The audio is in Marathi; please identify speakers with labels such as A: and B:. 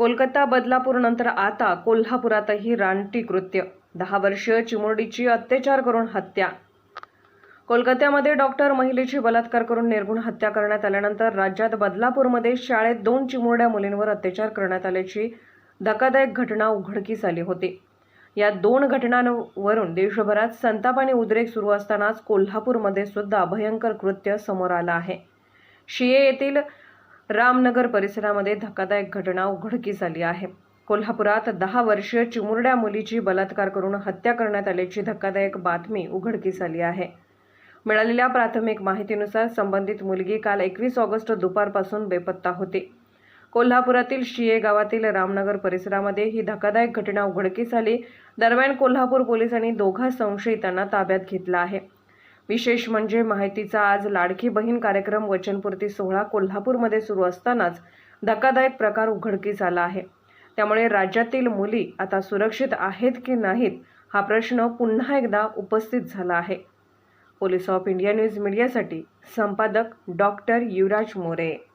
A: कोलकाता बदलापूरनंतर आता कोल्हापुरातही रानटी कृत्य. दहा वर्षीय चिमुरडीची अत्याचार करून हत्या. कोलकात्यामध्ये डॉक्टर महिलेची बलात्कार करून निर्गुण हत्या करण्यात आल्यानंतर राज्यात बदलापूरमध्ये शाळेत दोन चिमुरड्या मुलींवर अत्याचार करण्यात आल्याची धक्कादायक घटना उघडकीस आली होती. या दोन घटनांवरून देशभरात संताप आणि उद्रेक सुरू असतानाच कोल्हापूरमध्ये सुद्धा भयंकर कृत्य समोर आलं आहे. शिये येथील रामनगर परिसरामध्ये धक्कादायक घटना उघडकीस आली आहे. कोल्हापुरात दहा वर्षीय चिमुरड्या मुलीची बलात्कार करून हत्या करण्यात आल्याची धक्कादायक बातमी उघडकीस आली आहे. मिळालेल्या प्राथमिक माहितीनुसार संबंधित मुलगी काल एकवीस ऑगस्ट दुपारपासून बेपत्ता होती. कोल्हापुरातील शिये गावातील रामनगर परिसरामध्ये ही धक्कादायक घटना उघडकीस आली. दरम्यान कोल्हापूर पोलिसांनी दोघा संशयितांना ताब्यात घेतला आहे. विशेष म्हणजे माहितीचा आज लाडकी बहीण कार्यक्रम वचनपूर्ती सोहळा कोल्हापूरमध्ये सुरू असतानाच धक्कादायक प्रकार उघडकीस आला आहे. त्यामुळे राज्यातील मुली आता सुरक्षित आहेत की नाहीत हा प्रश्न पुन्हा एकदा उपस्थित झाला आहे. पोलीस ऑफ इंडिया न्यूज मीडियासाठी संपादक डॉक्टर युवराज मोरे.